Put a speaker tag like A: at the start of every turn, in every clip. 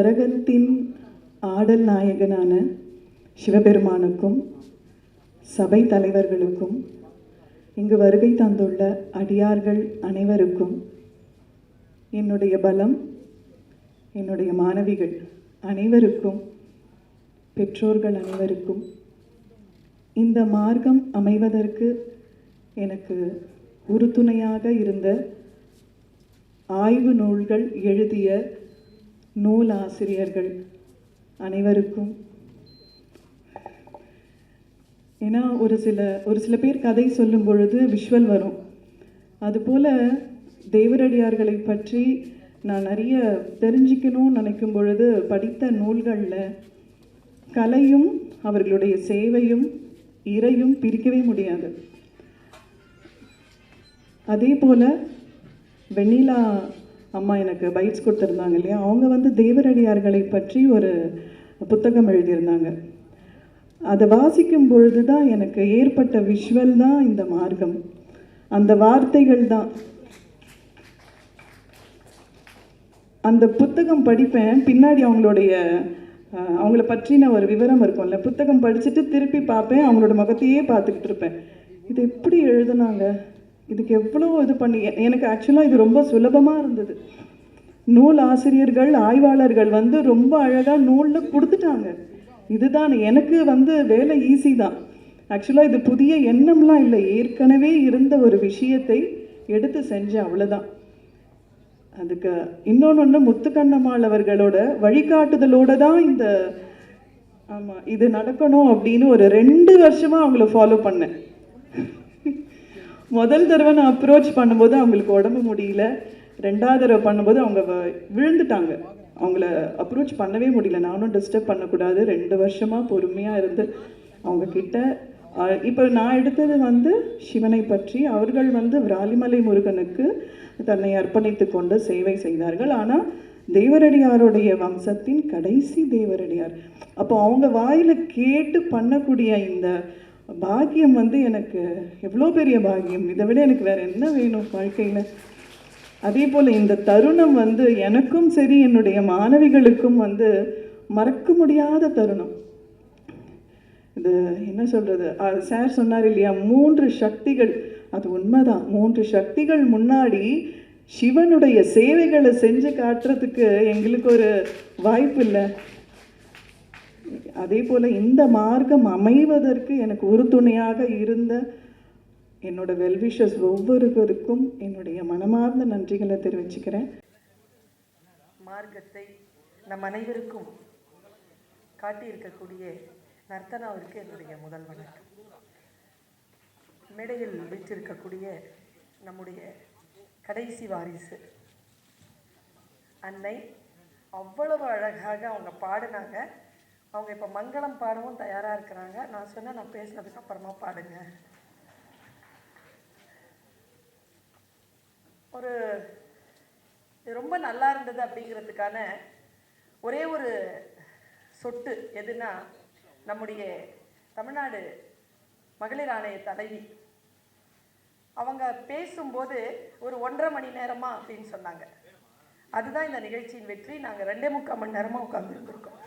A: நரகத்தின் ஆடல் நாயகனான சிவபெருமானுக்கும் சபை தலைவர்களுக்கும் இங்கு வருகை தந்துள்ள அடியார்கள் அனைவருக்கும் என்னுடைய பலம் என்னுடைய மாணவிகள் அனைவருக்கும் பெற்றோர்கள் அனைவருக்கும் இந்த மார்க்கம் அமைவதற்கு எனக்கு உறுதுணையாக இருந்த ஆய்வு நூல்கள் எழுதிய நூல் ஆசிரியர்கள் அனைவருக்கும். ஏன்னா ஒரு சில ஒரு சில பேர் கதை சொல்லும் பொழுது விஷுவல் வரும். அதுபோல் தேவரடியார்களை பற்றி நான் நிறைய தெரிஞ்சுக்கணும்னு நினைக்கும் பொழுது படித்த நூல்களில் கலையும் அவர்களுடைய சேவையும் இறையும் பிரிக்கவே முடியாது. அதே போல் வெண்ணிலா அம்மா எனக்கு பைட்ஸ் கொடுத்துருந்தாங்க இல்லையா? அவங்க வந்து தேவரடியார்களை பற்றி ஒரு புத்தகம் எழுதியிருந்தாங்க. அதை வாசிக்கும் பொழுது தான் எனக்கு ஏற்பட்ட விஷுவல் தான் இந்த மார்க்கம். அந்த வார்த்தைகள் தான். அந்த புத்தகம் படிப்பேன். பின்னாடி அவங்களுடைய அவங்கள பற்றின ஒரு விவரம் இருக்கும்ல புத்தகம் படிச்சுட்டு திருப்பி பார்ப்பேன். அவங்களோட முகத்தையே பார்த்துக்கிட்டு இருப்பேன். இது எப்படி எழுதுனாங்க? இதுக்கு எவ்வளோ இது பண்ணி எனக்கு ஆக்சுவலாக இது ரொம்ப சுலபமாக இருந்தது. நூல் ஆசிரியர்கள் ஆய்வாளர்கள் வந்து ரொம்ப அழகாக நூலில் கொடுத்துட்டாங்க. இதுதான் எனக்கு வந்து வேலை ஈஸி தான். ஆக்சுவலாக இது புதிய எண்ணம்லாம் இல்லை. ஏற்கனவே இருந்த ஒரு விஷயத்தை எடுத்து செஞ்சேன் அவ்வளோதான் அதுக்கு இன்னொன்று ஒன்று முத்துக்கண்ணம்மாள் அவர்களோட வழிகாட்டுதலோட தான் இந்த ஆமாம் இது நடக்கணும் அப்படின்னு ஒரு ரெண்டு வருஷமாக அவங்கள ஃபாலோ பண்ணேன். முதல் தடவை நான் அப்ரோச் பண்ணும்போது அவங்களுக்கு உடம்பு முடியல. ரெண்டாவது தடவை பண்ணும்போது அவங்க வ- விழுந்துட்டாங்க. அவங்கள அப்ரோச் பண்ணவே முடியல. நானும் டிஸ்டர்ப் பண்ணக்கூடாது. ரெண்டு வருஷமாக பொறுமையாக இருந்து அவங்க கிட்ட இப்போ நான் எடுத்தது வந்து சிவனை பற்றி அவர்கள் வந்து விராலிமலை முருகனுக்கு தன்னை அர்ப்பணித்து கொண்டு சேவை செய்தார்கள். ஆனால் தேவரடியாருடைய வம்சத்தின் கடைசி தேவரடியார். அப்போ அவங்க வாயில் கேட்டு பண்ணக்கூடிய இந்த பாக்கியம் வந்து எனக்கு எவ்வளோ பெரிய பாக்கியம்? இதை விட எனக்கு வேறு என்ன வேணும் வாழ்க்கையில்? அதே போல் இந்த தருணம் வந்து எனக்கும் சரி என்னுடைய மாணவிகளுக்கும் வந்து மறக்க முடியாத தருணம். இது என்ன சொல்கிறது சார் சொன்னார் இல்லையா? மூன்று சக்திகள். அது உண்மைதான். மூன்று சக்திகள் முன்னாடி சிவனுடைய சேவைகளை செஞ்சு காட்டுறதுக்கு எங்களுக்கு ஒரு வாய்ப்பு இல்லை. அதே போல் இந்த மார்க்கம் அமைவதற்கு எனக்கு உறுதுணையாக இருந்த என்னோட வெல்விஷஸ் ஒவ்வொருவருக்கும் என்னுடைய மனமார்ந்த நன்றிகளை தெரிவிச்சுக்கிறேன்.
B: மார்க்கத்தை நம் அனைவருக்கும் காட்டியிருக்கக்கூடிய நர்த்தனாவிற்கு என்னுடைய முதல் வணக்கம். மேடையில் வீற்றிருக்கக்கூடிய நம்முடைய கடைசி வாரிசு அன்னை அவ்வளவு அழகாக அவங்க பாடினாங்க. அவங்க இப்போ மங்களம் பாடவும் தயாராக இருக்கிறாங்க. நான் சொன்னேன் நான் பேசினதுக்கு அப்புறமா பாடுங்க. ஒரு இது ரொம்ப நல்லா இருந்தது அப்படிங்கிறதுக்கான ஒரே ஒரு சொட்டு எதுனா நம்முடைய தமிழ்நாடு மகளிர் ஆணைய தலைவி. அவங்க பேசும்போது ஒரு ஒன்றரை மணி நேரமா அப்படின்னு சொன்னாங்க. அதுதான் இந்த நிகழ்ச்சியின் வெற்றி. நாங்கள் ரெண்டே முக்கால் மணி நேரமாக உட்காந்துருந்துருக்கோம்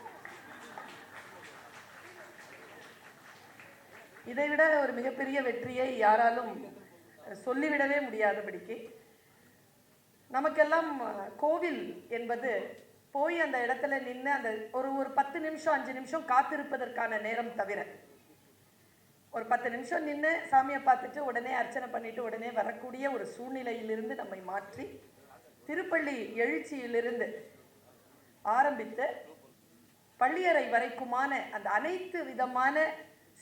B: இதை விட ஒரு மிகப்பெரிய வெற்றியை யாராலும் சொல்லிவிடவே முடியாதபடிக்கு நமக்கெல்லாம் கோவில் என்பது போய் அந்த இடத்துல நின்று அந்த ஒரு ஒரு பத்து நிமிஷம் அஞ்சு நிமிஷம் காத்திருப்பதற்கான நேரம் தவிர ஒரு பத்து நிமிஷம் நின்று சாமியை பார்த்துட்டு உடனே அர்ச்சனை பண்ணிட்டு உடனே வரக்கூடிய ஒரு சூழ்நிலையிலிருந்து நம்மை மாற்றி திருப்பள்ளி எழுச்சியிலிருந்து ஆரம்பித்து பள்ளியறை வரைக்குமான அந்த அனைத்து விதமான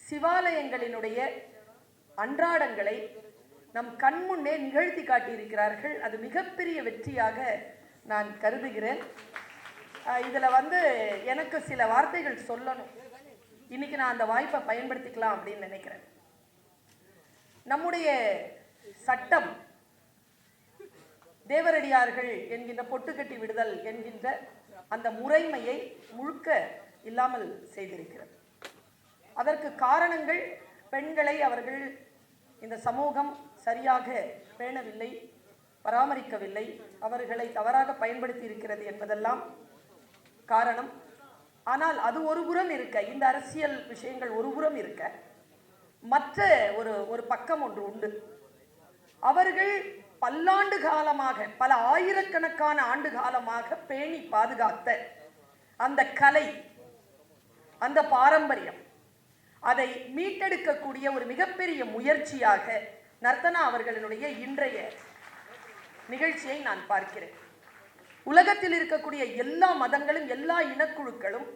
B: சிவாலயங்களினுடைய அன்றாடங்களை நம் கண்முன்னே நிகழ்த்தி காட்டியிருக்கிறார்கள். அது மிகப்பெரிய வெற்றியாக நான் கருதுகிறேன். இதில் வந்து எனக்கு சில வார்த்தைகள் சொல்லணும். இன்னைக்கு நான் அந்த வாய்ப்பை பயன்படுத்திக்கலாம் அப்படின்னு நினைக்கிறேன். நம்முடைய சட்டம் தேவரடியார்கள் என்கின்ற பொட்டுக்கட்டி விடுதல் என்கின்ற அந்த முறைமையை முழுக்க இல்லாமல் செய்திருக்கிறது. அதற்கு காரணங்கள் பெண்களை அவர்கள் இந்த சமூகம் சரியாக பேணவில்லை பராமரிக்கவில்லை அவர்களை தவறாக பயன்படுத்தி இருக்கிறது என்பதெல்லாம் காரணம். ஆனால் அது ஒரு புறம் இருக்க இந்த அரசியல் விஷயங்கள் ஒரு புறம் இருக்க மற்ற ஒரு ஒரு பக்கம் ஒன்று உண்டு. அவர்கள் பல்லாண்டு காலமாக பல ஆயிரக்கணக்கான ஆண்டு காலமாக பேணி பாதுகாத்த அந்த கலை அந்த பாரம்பரியம் அதை மீட்டெடுக்கக்கூடிய ஒரு மிகப்பெரிய முயற்சியாக நர்த்தனா அவர்களினுடைய இன்றைய நிகழ்ச்சியை நான் பார்க்கிறேன். உலகத்தில் இருக்கக்கூடிய எல்லா மதங்களும் எல்லா இனக்குழுக்களும்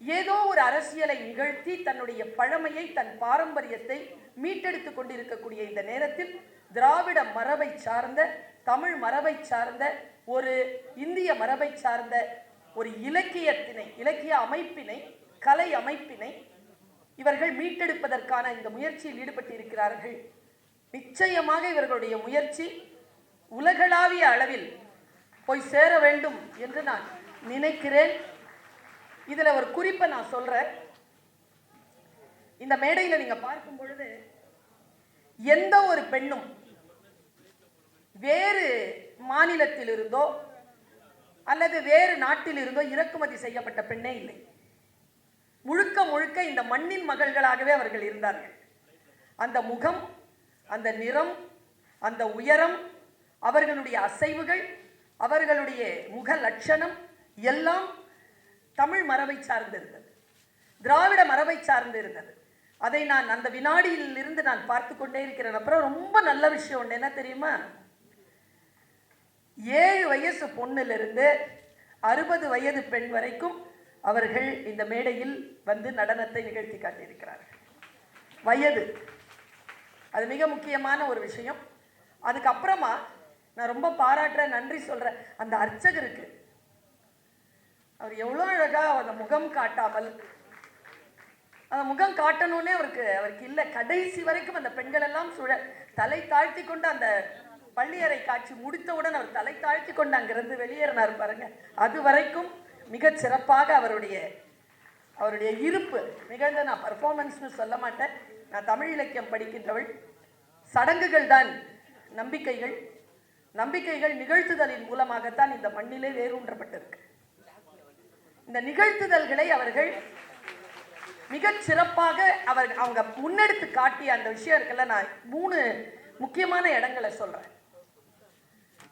B: ஏதோ ஒரு அரசியலை நிகழ்த்தி தன்னுடைய பழமையை தன் பாரம்பரியத்தை மீட்டெடுத்துக் கொண்டிருக்கக்கூடிய இந்த நேரத்தில் திராவிட மரபை சார்ந்த தமிழ் மரபை சார்ந்த ஒரு இந்திய மரபை சார்ந்த ஒரு இலக்கியத்தினை இலக்கிய அமைப்பினை கலை அமைப்பினை இவர்கள் மீட்டெடுப்பதற்கான இந்த முயற்சியில் ஈடுபட்டிருக்கிறார்கள். நிச்சயமாக இவர்களுடைய முயற்சி உலகளாவிய அளவில் போய் சேர வேண்டும் என்று நான் நினைக்கிறேன். இதில் ஒரு குறிப்பை நான் சொல்றேன். இந்த மேடையில் நீங்க பார்க்கும் பொழுது எந்த ஒரு பெண்ணும் வேறு மாநிலத்திலிருந்தோ அல்லது வேறு நாட்டிலிருந்தோ இறக்குமதி செய்யப்பட்ட பெண்ணே இல்லை. முழுக்க முழுக்க இந்த மண்ணின் மகள்களாகவே அவர்கள் இருந்தார்கள். அந்த முகம் அந்த நிறம் அந்த உயரம் அவர்களுடைய அசைவுகள் அவர்களுடைய முக லட்சணம் எல்லாம் தமிழ் மரபை சார்ந்து இருந்தது. திராவிட மரபை சார்ந்து இருந்தது. அதை நான் அந்த வினாடியிலிருந்து நான் பார்த்து கொண்டே இருக்கிறேன். அப்புறம் ரொம்ப நல்ல விஷயம் ஒன்று என்ன தெரியுமா? ஏழு வயசு பொண்ணிலிருந்து அறுபது வயது பெண் வரைக்கும் அவர்கள் இந்த மேடையில் வந்து நடனத்தை நிகழ்த்தி காட்டியிருக்கிறார்கள். வயது. அது மிக முக்கியமான ஒரு விஷயம். அதுக்கப்புறமா நான் ரொம்ப பாராட்டுறேன் நன்றி சொல்கிறேன் அந்த அர்ச்சகருக்கு. அவர் எவ்வளோ அழகா அந்த முகம் காட்டாமல் அந்த முகம் காட்டணும்னே அவருக்கு அவருக்கு இல்லை. கடைசி வரைக்கும் அந்த பெண்கள் எல்லாம் சுழ தலை தாழ்த்தி கொண்டு அந்த பள்ளியறை காட்சி முடித்தவுடன் அவர் தலை தாழ்த்தி கொண்டு அங்கிருந்து வெளியேறினார் பாருங்க. அது வரைக்கும் மிக சிறப்பாக அவருடைய அவருடைய இருப்பு மிகுந்த நான் பர்ஃபார்மன்ஸ்னு சொல்ல மாட்டேன். நான் தமிழ் இலக்கியம் படிக்கின்றவள். சடங்குகள் தான் நம்பிக்கைகள். நம்பிக்கைகள் நிகழ்த்துதலின் மூலமாகத்தான் இந்த மண்ணிலே வேரூன்றப்பட்டிருக்கு. இந்த நிகழ்த்துதல்களை அவர்கள் மிகச் சிறப்பாக அவர் அவங்க முன்னெடுத்து காட்டிய அந்த விஷயம் இருக்குல்ல நான் மூணு முக்கியமான இடங்களை சொல்றேன்.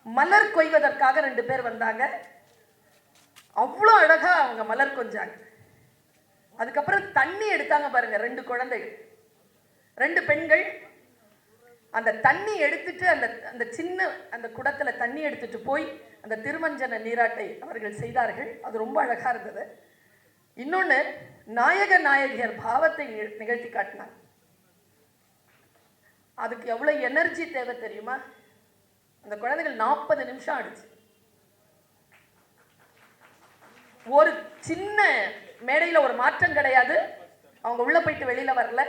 B: மலர் கொய்வதற்காக ரெண்டு பேர் வந்தாங்க. அவ்வளோ அழகா அவங்க மலர் கொஞ்சாங்க. அதுக்கப்புறம் தண்ணி எடுத்தாங்க பாருங்க ரெண்டு குழந்தைகள். ரெண்டு பெண்கள். அந்த தண்ணி எடுத்துட்டு அந்த அந்த சின்ன அந்த குடத்துல தண்ணி எடுத்துட்டு போய் அந்த திருமஞ்சன நீராட்டை அவர்கள் செய்தார்கள். அது ரொம்ப அழகா இருந்தது. இன்னொன்று நாயக நாயகியர் பாவத்தை நிகழ்த்தி காட்டினாங்க அதுக்கு எவ்வளோ எனர்ஜி தேவை தெரியுமா? அந்த குழந்தைகள் நாற்பது நிமிஷம் ஆடுச்சு. ஒரு சின்ன மேடையில் ஒரு மாற்றம் கிடையாது. அவங்க உள்ளே போயிட்டு வெளியில் வரல.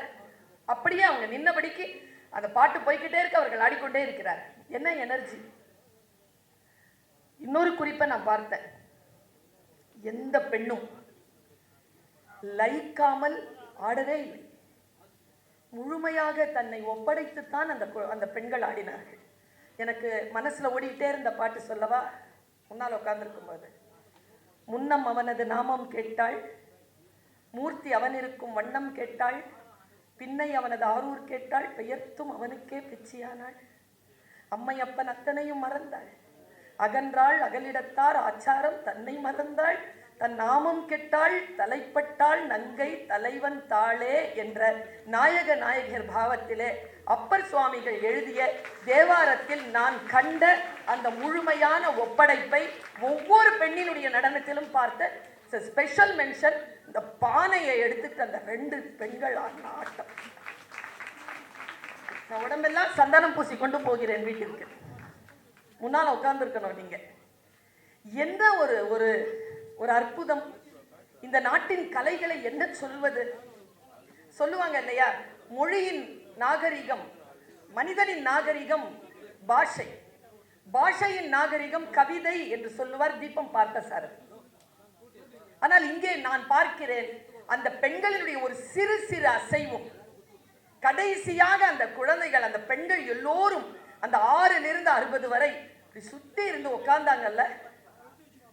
B: அப்படியே அவங்க நின்னபடிக்கு அந்த பாட்டு போய்க்கிட்டே இருக்க அவர்கள் ஆடிக்கொண்டே இருக்கிறார். என்ன எனர்ஜி? இன்னொரு குறிப்பை நான் பார்த்தேன். எந்த பெண்ணும் லயிக்காமல் ஆடவே இல்லை. முழுமையாக தன்னை ஒப்படைத்துத்தான் அந்த கு- அந்த பெண்கள் ஆடினார்கள். எனக்கு மனசில் ஓடிக்கிட்டே இருந்த பாட்டு சொல்லவா? முன்னால் உட்காந்துருக்கும் போது முன்னம் அவனது நாமம் கேட்டாள். மூர்த்தி அவனிருக்கும் வண்ணம் கேட்டாள். பின்னை அவனது ஆரூர் கேட்டாள். பெயர்த்தும் அவனுக்கே பிச்சியானாள். அம்மையப்பன் அத்தனையும் மறந்தாள். அகன்றாள் அகலிடத்தார் ஆச்சாரம் தன்னை மறந்தாள். தன் நாமம் கெட்டாள் தலைப்பட்டாள் நங்கை தலைவன் தாளே என்ற நாயக நாயகர் பாவத்திலே அப்பர் சுவாமிகள் எழுதிய தேவாரத்தில் நான் கண்ட அந்த முழுமையான ஒப்படைப்பை ஒவ்வொரு பெண்ணினுடைய நடனத்திலும் பார்த்த ஸ்பெஷல் மென்ஷன் இந்த பானையை எடுத்துட்டு அந்த ரெண்டு பெண்கள் ஆடின ஆட்டம். நான் உடம்பெல்லாம் சந்தனம் பூசி கொண்டு போகிறேன் வீட்டிற்கு. முன்னால் உட்கார்ந்துருக்கணும் நீங்கள் எந்த ஒரு ஒரு ஒரு அற்புதம். இந்த நாட்டின் கலைகளை என்ன சொல்வது? சொல்லுவாங்க இல்லையா? மொழியின் நாகரிகம் மனிதனின் நாகரிகம் பாஷை. பாஷையின் நாகரிகம் கவிதை என்று சொல்லுவார் தீபம் பார்த்தசாரதி ஆனால் இங்கே நான் பார்க்கிறேன் அந்த பெண்களினுடைய ஒரு சிறு சிறு அசைவும் கடைசியாக அந்த குழந்தைகள் அந்த பெண்கள் எல்லோரும் அந்த ஆறிலிருந்து அறுபது வரை இப்படி சுத்தி இருந்து உட்கார்ந்தாங்கல்ல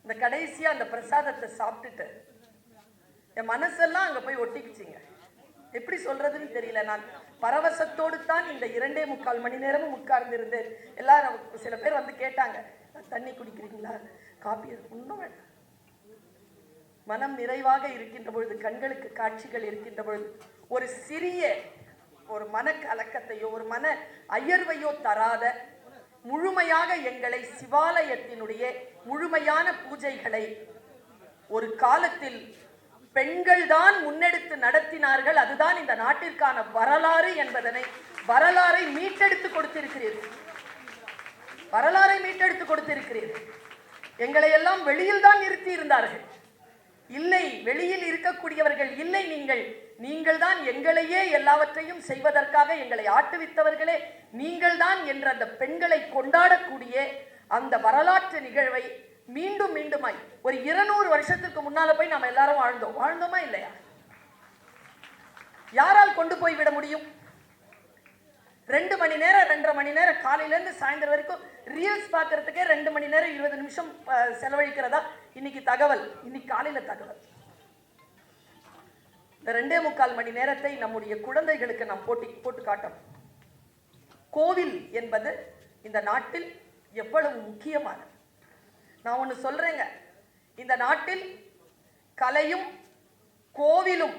B: இந்த கடைசியா அந்த பிரசாதத்தை சாப்பிட்டுட்டு என் மனசெல்லாம் அங்க போய் ஒட்டிக்குச்சிங்க. எப்படி சொல்றதுன்னு தெரியல. நான் பரவசத்தோடு தான் இந்த இரண்டே முக்கால் மணி நேரமும் உட்கார்ந்து இருந்தேன் எல்லாரும் சில பேர் வந்து கேட்டாங்க தண்ணி குடிக்கிறீங்களா? காப்பி ஒன்றும் வேண்டாம் மனம் நிறைவாக இருக்கின்ற பொழுது கண்களுக்கு காட்சிகள் இருக்கின்ற பொழுது ஒரு சிறிய ஒரு மன கலக்கத்தையோ ஒரு மன அயர்வையோ தராத முழுமையாக எங்களை சிவாலயத்தினுடைய முழுமையான பூஜைகளை. ஒரு காலத்தில் பெண்கள் தான் முன்னெடுத்து நடத்தினார்கள் அதுதான் இந்த நாட்டிற்கான வரலாறு என்பதனை வரலாறை மீட்டெடுத்து கொடுத்திருக்கிறீர்கள். வரலாறை மீட்டெடுத்து கொடுத்திருக்கிறீர்கள். எங்களை எல்லாம் வெளியில் தான் நிறுத்தி இருந்தார்கள் இல்லை வெளியில் இருக்கக்கூடியவர்கள் இல்லை நீங்கள். நீங்கள் தான் எங்களையே எல்லாவற்றையும் செய்வதற்காக எங்களை ஆட்டுவித்தவர்களே. நீங்கள் தான் என்ற அந்த பெண்களை கொண்டாடக்கூடிய அந்த வரலாற்று நிகழ்வை மீண்டும் மீண்டுமாய் ஒரு இருநூறு வருஷத்துக்கு முன்னால போய் நாம எல்லாரும் வாழ்ந்தோம். வாழ்ந்தோமா இல்லையா? யாரால் கொண்டு போய் விட முடியும்? ரெண்டு மணி நேரம் ரெண்டரை மணி நேரம் காலையில இருந்து சாயந்தரம் வரைக்கும் ரீல்ஸ் பார்க்கறதுக்கே ரெண்டு மணி நேரம் இருபது நிமிஷம் செலவழிக்கிறதா? இன்னைக்கு தகவல். இன்னைக்கு காலையில தகவல். இந்த ரெண்டே முக்கால் மணி நேரத்தை நம்முடைய குழந்தைகளுக்கு நாம் போட்டி போட்டு காட்டணும். கோவில் என்பது இந்த நாட்டில் எவ்வளவு முக்கியமானது? நான் ஒன்று சொல்றேங்க. இந்த நாட்டில் கலையும் கோவிலும்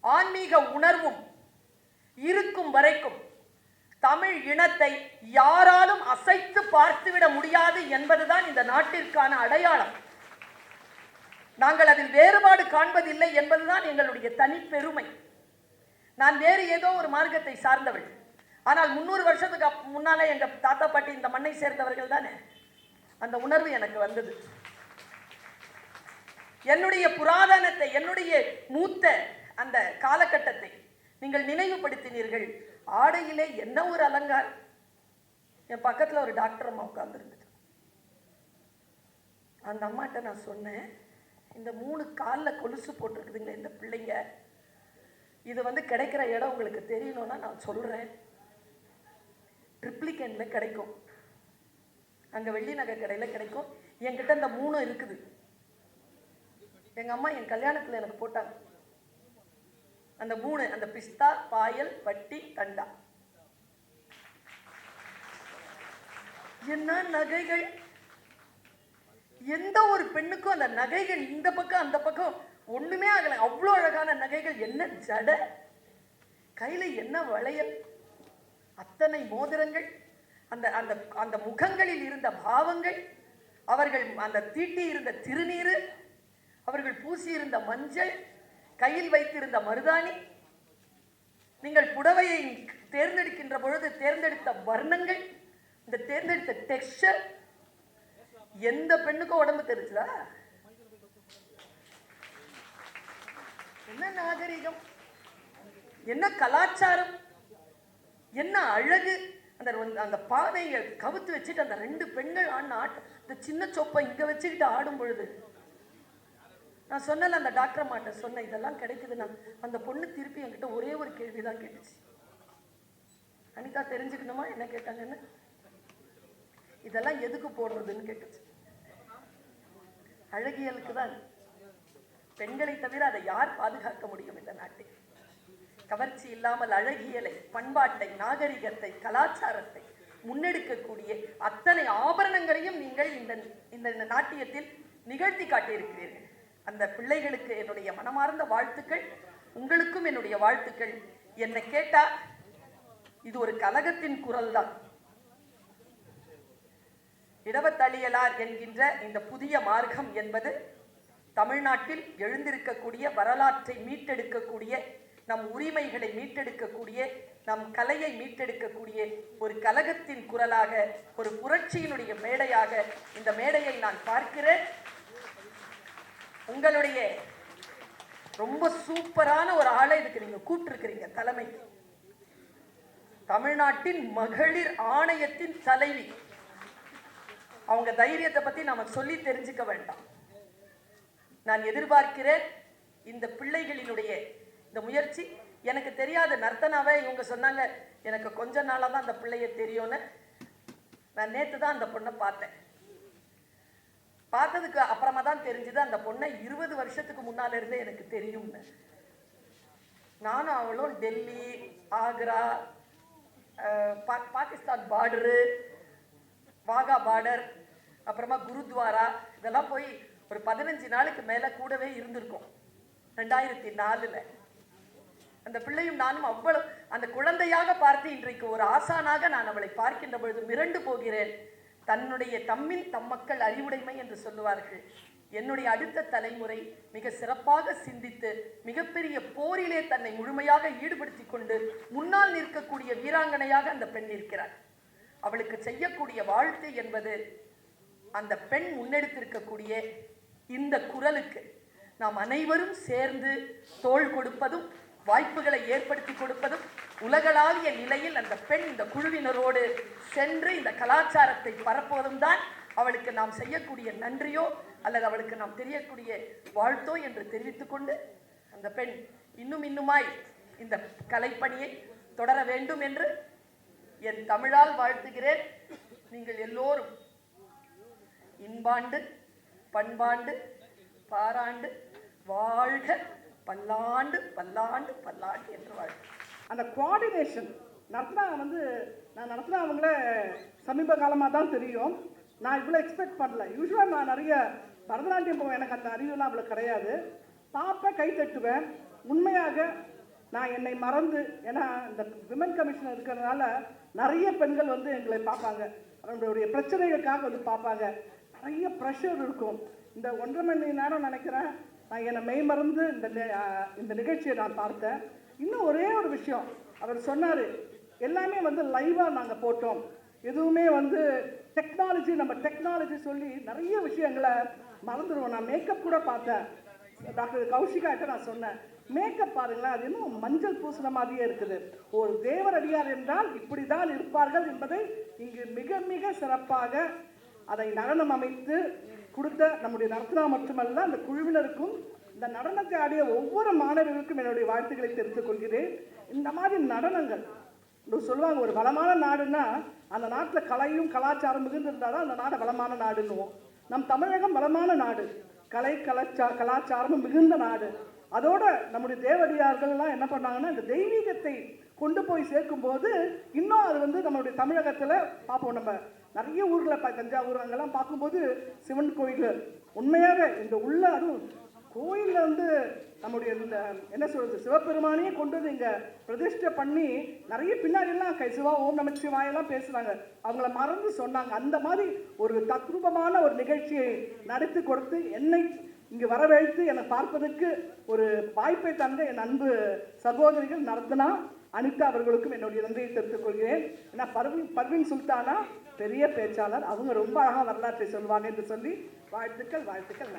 B: ஆன்மீக உணர்வும் இருக்கும் வரைக்கும் தமிழ் இனத்தை யாராலும் அசைத்து பார்த்துவிட முடியாது என்பதுதான் இந்த நாட்டிற்கான அடையாளம். நாங்கள் அதில் வேறுபாடு காண்பதில்லை என்பதுதான் எங்களுடைய தனிப்பெருமை. நான் வேறு ஏதோ ஒரு மார்க்கத்தை சார்ந்தவள். ஆனால் முந்நூறு வருஷத்துக்கு அப்- முன்னாலே எங்க தாத்தா பாட்டி இந்த மண்ணை சேர்ந்தவர்கள் தானே? அந்த உணர்வு எனக்கு வந்தது. என்னுடைய புராதனத்தை என்னுடைய மூத்த அந்த காலகட்டத்தை நீங்கள் நினைவுபடுத்தினீர்கள். ஆடையிலே என்ன ஒரு அலங்காரம் என் பக்கத்தில் ஒரு டாக்டர் அம்மா உட்கார்ந்துருந்துட்டு அந்த அம்மாட்ட நான் சொன்னேன் இந்த மூணு காலில் கொலுசு போட்டிருக்குதுங்களே இந்த பிள்ளைங்க இது வந்து கிடைக்கிற இடம் உங்களுக்கு தெரியணும்னா நான் சொல்கிறேன் ட்ரிப்ளிகேண்டில் கிடைக்கும். அங்கே வெள்ளி நகை கடையில் கிடைக்கும். என்கிட்ட இந்த மூணு இருக்குது. எங்கள் அம்மா என் கல்யாணத்தில் எனக்கு போட்டாங்க. அந்த மூணு அந்த பிஸ்தா பாயல் பட்டி தண்டா. என்ன நகைகள்? எந்த ஒரு பெண்ணுக்கும் அந்த நகைகள் இந்த பக்கம் அந்த பக்கம் ஒண்ணுமே ஆகல. அவ்வளோ அழகான நகைகள். என்ன ஜட. கையில என்ன வளையல்? அத்தனை மோதிரங்கள் அந்த அந்த அந்த முகங்களில் இருந்த பாவங்கள் அவர்கள் அந்த தீட்டி இருந்த திருநீர் அவர்கள் பூசி இருந்த மஞ்சள் கையில் வைத்திருந்த மருதாணி நீங்கள் புடவையை தேர்ந்தெடுக்கின்ற பொழுது தேர்ந்தெடுத்த வர்ணங்கள் இந்த தேர்ந்தெடுத்த டெக்ஸ்டர் எந்த பெண்ணுக்கும் உடம்பு தெரிஞ்சுதா? என்ன நாகரிகம்? என்ன கலாச்சாரம்? என்ன அழகு. அந்த அந்த பாதையை கவுத்து வச்சுட்டு அந்த ரெண்டு பெண்கள் ஆடின ஆட்டம் இந்த சின்ன சொப்பை இங்கே வச்சுக்கிட்டு ஆடும் பொழுது. நான் சொன்னல அந்த டாக்டர் மாட்ட சொன்னேன் இதெல்லாம் கிடைக்குதுன்னா. அந்த பொண்ணு திருப்பி என்கிட்ட ஒரே ஒரு கேள்வி தான் கேட்டுச்சு. அனிதா தெரிஞ்சுக்கணுமா? என்ன கேட்டாங்கன்னு? இதெல்லாம் எதுக்கு போடுறதுன்னு? கேட்டுச்சு. அழகியலுக்கு தான் பெண்களை தவிர அதை யார் பாதுகாக்க முடியும் இந்த நாட்டில்? கவர்ச்சி இல்லாமல் அழகியலை பண்பாட்டை நாகரிகத்தை கலாச்சாரத்தை முன்னெடுக்கக்கூடிய அத்தனை ஆபரணங்களையும் நீங்கள் இந்த இந்த இந்த நாட்டியத்தில் நிகழ்த்தி காட்டியிருக்கிறீர்கள். அந்த பிள்ளைகளுக்கு என்னுடைய மனமார்ந்த வாழ்த்துக்கள். உங்களுக்கும் என்னுடைய வாழ்த்துக்கள். என்னை கேட்டா இது ஒரு கலகத்தின் குரல் தான் இடவத்தளியலார் என்கின்ற இந்த புதிய மார்க்கம் என்பது தமிழ்நாட்டில் எழுந்திருக்கக்கூடிய வரலாற்றை மீட்டெடுக்கக்கூடிய நம் உரிமைகளை மீட்டெடுக்கக்கூடிய நம் கலையை மீட்டெடுக்கக்கூடிய ஒரு கலகத்தின் குரலாக ஒரு புரட்சியினுடைய மேடையாக இந்த மேடையை நான் பார்க்கிறேன். உங்களுடைய ரொம்ப சூப்பரான ஒரு ஆளை இதுக்கு நீங்க கூப்பிட்டுருக்கிறீங்க தலைமைக்கு. தமிழ்நாட்டின் மகளிர் ஆணையத்தின் தலைவி. அவங்க தைரியத்தை பத்தி நாம சொல்லி தெரிஞ்சுக்க வேண்டாம். நான் எதிர்பார்க்கிறேன் இந்த பிள்ளைகளினுடைய இந்த முயற்சி எனக்கு தெரியாத நர்த்தனாவே இவங்க சொன்னாங்க எனக்கு கொஞ்ச நாளாக தான் அந்த பிள்ளைய தெரியும்னு. நான் நேற்று தான் அந்த பொண்ணை பார்த்தேன். பார்த்ததுக்கு அப்புறமா தான் தெரிஞ்சுது அந்த பொண்ணை இருபது வருஷத்துக்கு முன்னால இருந்தே எனக்கு தெரியும்னு. நானும் அவளும் டெல்லி ஆக்ரா பா- பாகிஸ்தான் பார்டரு வாகா பார்டர் அப்புறமா குருத்வாரா இதெல்லாம் போய் ஒரு பதினஞ்சு நாளுக்கு மேலே கூடவே இருந்திருக்கோம். ரெண்டாயிரத்தி நாலில். அந்த பிள்ளையும் நானும் அவ்வளவு அந்த குழந்தையாக பார்த்து இன்றைக்கு ஒரு ஆசானாக நான் அவளை பார்க்கின்ற பொழுது மிரண்டு போகிறேன். தன்னுடைய தம்மில் தம்மக்கள் அறிவுடைமை என்று சொல்லுவார்கள். என்னுடைய அடுத்த தலைமுறை மிக சிறப்பாக சிந்தித்து மிகப்பெரிய போரிலே தன்னை முழுமையாக ஈடுபடுத்தி கொண்டு முன்னால் நிற்கக்கூடிய வீராங்கனையாக அந்த பெண் இருக்கிறார் அவளுக்கு செய்யக்கூடிய வாழ்த்து என்பது அந்த பெண் முன்னெடுத்திருக்கக்கூடிய இந்த குரலுக்கு நாம் அனைவரும் சேர்ந்து தோள் கொடுப்பதும் வாய்ப்புகளை ஏற்படுத்தி கொடுப்பதும் உலகளாவிய நிலையில் அந்த பெண் இந்த குழுவினரோடு சென்று இந்த கலாச்சாரத்தை பரப்புவதும் தான் அவளுக்கு நாம் செய்யக்கூடிய நன்றியோ அல்லது அவளுக்கு நாம் தெரியக்கூடிய வாழ்த்தோ என்று தெரிவித்துக்கொண்டு அந்த பெண் இன்னும் இன்னுமாய் இந்த கலைப்பணியை தொடர வேண்டும் என்று என் தமிழால் வாழ்த்துகிறேன். நீங்கள் எல்லோரும் இன்பாண்டு பண்பாண்டு பாராண்டு வாழ்க பல்லாண்டு பல்லாண்டு பல்லாண்டு என்று வாழ்க
C: அந்த குவாடினேஷன் நர்த்தனா வந்து நான் நடத்தினா அவங்கள சமீப காலமாக தான் தெரியும். நான் இவ்வளோ எக்ஸ்பெக்ட் பண்ணல. யூஸ்வலாக நான் நிறைய பரதநாட்டியம் போவேன். எனக்கு அந்த அறிவுலாம் அவ்வளோ கிடையாது. பார்ப்பேன் கை தட்டுவேன். உண்மையாக நான் என்னை மறந்து ஏன்னா இந்த விமன் கமிஷன் இருக்கிறதுனால நிறைய பெண்கள் வந்து எங்களை பார்ப்பாங்க. அவங்களுடைய பிரச்சனைகளுக்காக வந்து பார்ப்பாங்க. நிறைய ப்ரெஷர் இருக்கும். இந்த ஒன்றரை மணி நேரம் நினைக்கிறேன். நான் என்னை மெய்மறந்து இந்த இந்த நிகழ்ச்சியை நான் பார்த்தேன். இன்னும் ஒரே ஒரு விஷயம். அவர் சொன்னார் எல்லாமே வந்து லைவாக நாங்கள் போட்டோம். எதுவுமே வந்து டெக்னாலஜி நம்ம டெக்னாலஜி சொல்லி நிறைய விஷயங்களை மறந்துடுவோம் நான் மேக்கப் கூட பார்த்தேன். டாக்டர் கௌஷிகாட்ட நான் சொன்னேன் மேக்கப் பாருங்களேன் அது இன்னும் மஞ்சள் பூசின மாதிரியே இருக்குது. ஒரு தேவர் அடியார் என்றால் இப்படி தான் இருப்பார்கள் என்பதை இங்கு மிக மிக சிறப்பாக அதை நடனம் அமைத்து கொடுத்த நம்முடைய நர்த்தனா மட்டுமல்ல அந்த குழுவினருக்கும் இந்த நடனத்தை ஆடிய ஒவ்வொரு மாணவர்களுக்கும் என்னுடைய வாழ்த்துக்களை தெரிந்து கொள்கிறேன். இந்த மாதிரி நடனங்கள் இந்த சொல்லுவாங்க ஒரு வளமான நாடுன்னா அந்த நாட்டில் கலையும் கலாச்சாரம் மிகுந்திருந்தால் தான் அந்த நாடு வளமான நாடுன்னுவோம். நம் தமிழகம் வளமான நாடு கலை கலாச்சா கலாச்சாரமும் மிகுந்த நாடு. அதோட நம்முடைய தேவடியார்கள்லாம் என்ன பண்ணாங்கன்னா இந்த தெய்வீகத்தை கொண்டு போய் சேர்க்கும்போது இன்னும் அது வந்து நம்மளுடைய தமிழகத்தில் பார்ப்போம் நம்ம நிறைய ஊரில் இப்போ தஞ்சாவூர் அங்கெல்லாம் பார்க்கும்போது சிவன் கோயில் உண்மையாகவே இந்த உள்ள அதுவும் கோயிலில் வந்து நம்முடைய இந்த என்ன சொல்றது சிவபெருமானையே கொண்டு வந்து இங்கே பிரதிஷ்டை பண்ணி நிறைய பின்னாடிலாம் கை சிவா ஓம் நமச்சிவாயெல்லாம் பேசுகிறாங்க அவங்கள மறந்து சொன்னாங்க. அந்த மாதிரி ஒரு தத்ரூபமான ஒரு நிகழ்ச்சியை நடத்தி கொடுத்து என்னை இங்கு வரவழைத்து என்னை பார்ப்பதற்கு ஒரு வாய்ப்பை தந்த என் அன்பு சகோதரிகள் நடத்தினா அனிதா அவர்களுக்கும் என்னுடைய நன்றியை தெரிவித்துக் கொள்கிறேன். ஏன்னா பர்வின் பர்வின் சுல்தானா பெரிய பேச்சாளர். அவங்க ரொம்ப அழகாக வரலாற்றை சொல்வாங்க என்று சொல்லி வாழ்த்துக்கள் வாழ்த்துக்கள்